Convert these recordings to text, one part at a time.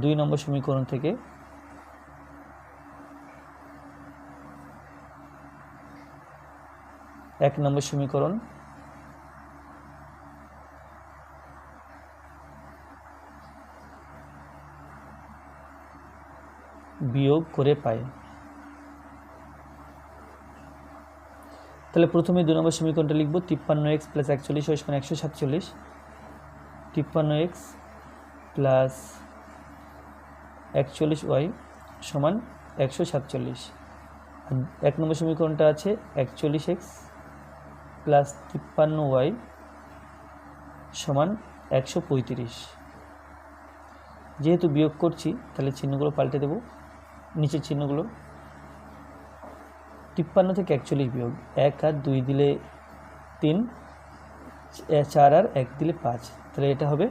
দুই নম্বর সমীকরণ থেকে। এক নম্বর সমীকরণ। বিয়োগ করে পাই। তাহলে প্রথমে দু নম্বর সমীকরণটা লিখব, তিপ্পান্ন এক্স প্লাস একচল্লিশ সমান একশো সাতচল্লিশ। তিপ্পান্ন এক্স প্লাস একচল্লিশ ওয়াই সমান একশো সাতচল্লিশ। এক নম্বর সমীকরণটা আছে একচল্লিশ এক্স প্লাস তিপ্পান্ন ওয়াই সমান একশো পঁয়ত্রিশ। যেহেতু বিয়োগ করছি, তাহলে চিহ্নগুলো পাল্টে দেব। নিচের চিহ্নগুলো। তিপ্পান্ন থেকে একচল্লিশ বিয়োগ। এক আর দুই দিলে তিন, চার আর এক দিলে পাঁচ। তাহলে এটা হবে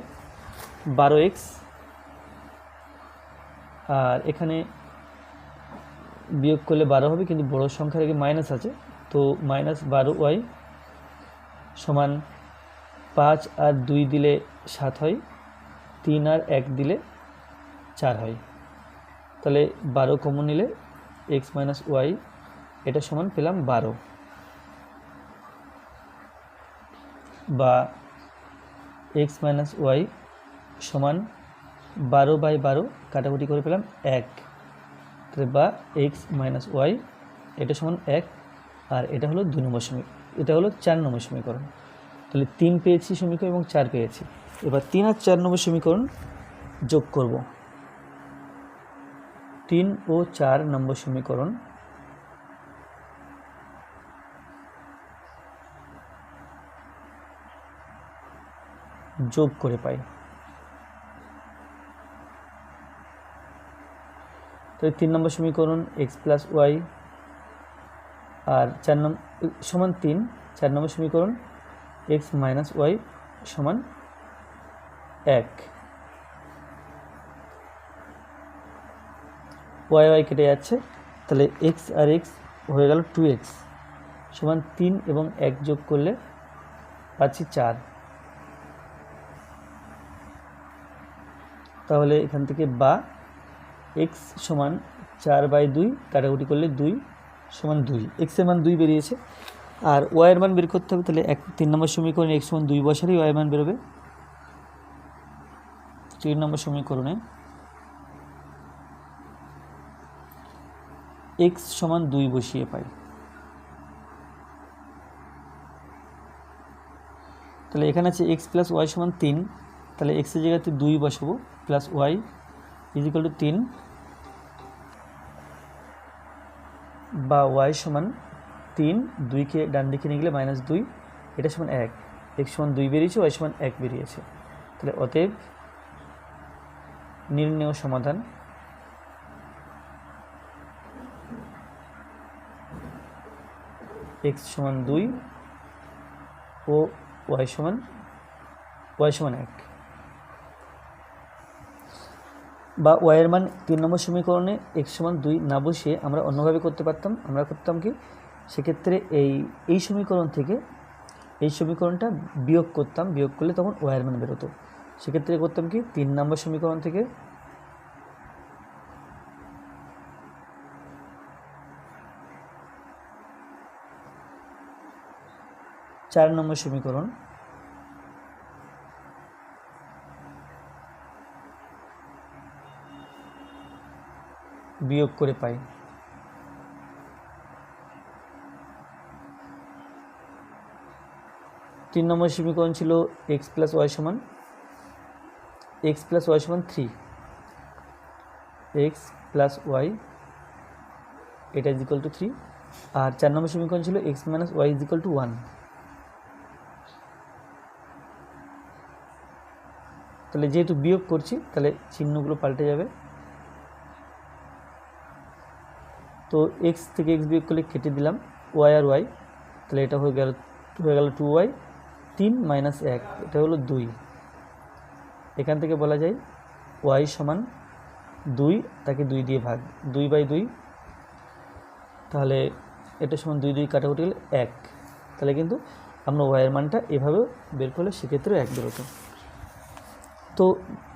বারো এক্স আর এখানে বিয়োগ করলে বারো হবে, কিন্তু বড় সংখ্যার আগে মাইনাস আছে। তো মাইনাস বারো ওয়াই সমান পাঁচ আর দুই দিলে সাত হয়, তিন আর এক দিলে চার হয়। তাহলে বারো কমন নিলে এক্স মাইনাস ওয়াই এটা সমান পেলাম বারো। বা এক্স মাইনাস ওয়াই সমান বারো বাই বারো কাটাকুটি করে পেলাম এক। তাহলে বা এক্স মাইনাস ওয়াই, এটা সমান এক, আর এটা হলো দুই নম্বর সমীকরণ এটা হলো চার নম্বর সমীকরণ। তাহলে তিন পেয়েছি সমীকরণ এবং চার পেয়েছি। এবার তিন আর চার নম্বর সমীকরণ যোগ করব। তিন ও চার নম্বর সমীকরণ। যোগ করে পাই। তো তিন নম্বর সমীকরণ এক্স প্লাস ওয়াই আর চার নম্বর সমান তিন, চার নম্বর সমীকরণ এক্স মাইনাস ওয়াই সমান এক। ওয়াই ওয়াই কেটে যাচ্ছে, তাহলে এক্স আর এক্স হয়ে গেল টু এক্স। সমান তিন এবং এক যোগ করলে পাচ্ছি চার। তাহলে এখান থেকে বা এক্স সমান চার বাই দুই, কাটাকুটি করলে দুই সমান দুই। এক্সের মান দুই বেরিয়েছে। আর ওয়াইয়ের মান বের করতে হবে, তাহলে এক তিন নম্বর সমীকরণে এক্স সমান দুই বছরই ওয়াই মান বেরোবে। তিন নম্বর সমীকরণে এক্স সমান দুই বসিয়ে পাই। তাহলে এখানে আছে এক্স প্লাস ওয়াই সমান তিন, তাহলে এক্সের জায়গাতে দুই বসাবো প্লাস ওয়াই ইজিক্যাল টু তিন বা ওয়াই সমান তিন, দুইকে ডান দিকে নিয়ে গেলে মাইনাস দুই, এটা সমান এক। এক্স সমান দুই বেরিয়েছে ওয়াই সমান এক বেরিয়েছে। তাহলে অতএব নির্ণেয় সমাধান। এক্স সমান দুই ও ওয়াই সমান ওয়াই সমান এক। বা ওয়াইয়ের মান তিন নম্বর সমীকরণে এক্স সমান দুই না বসিয়ে আমরা অন্যভাবে করতে পারতাম, আমরা করতাম কি? সেক্ষেত্রে এই এই সমীকরণ থেকে এই সমীকরণটা বিয়োগ করতাম, বিয়োগ করলে তখন ওয়াইয়ের মান বেরোতো। সেক্ষেত্রে করতাম কি? তিন নম্বর সমীকরণ থেকে চার নম্বর সমীকরণ বিয়োগ করে পাই। তিন নম্বর সমীকরণ ছিল এক্স প্লাস ওয়াই সমান এক্স প্লাস ওয়াই সমান থ্রি এক্স প্লাস ওয়াই এটা ইজ ইকাল টু থ্রি আর চার নম্বর সমীকরণ ছিল x minus y is equal to one তাহলে যেহেতু বিয়োগ করছি, তাহলে চিহ্নগুলো পাল্টে যাবে। তো এক্স থেকে এক্স বিয়োগ করলে কেটে দিলাম ওয়াই আর ওয়াই তাহলে এটা হয়ে গেল হয়ে গেল টু ওয়াই তিন মাইনাস এক, এটা হলো দুই। এখান থেকে বলা যায় ওয়াই সমান দুই, তাকে দুই দিয়ে ভাগ, দুই বাই দুই, তাহলে এটা সমান দুই দুই কাটাকুটি হলে এক। তাহলে কিন্তু আমরা ওয়াইয়ের মানটা এভাবে বের করলে সেক্ষেত্রে এক বেরোতো তো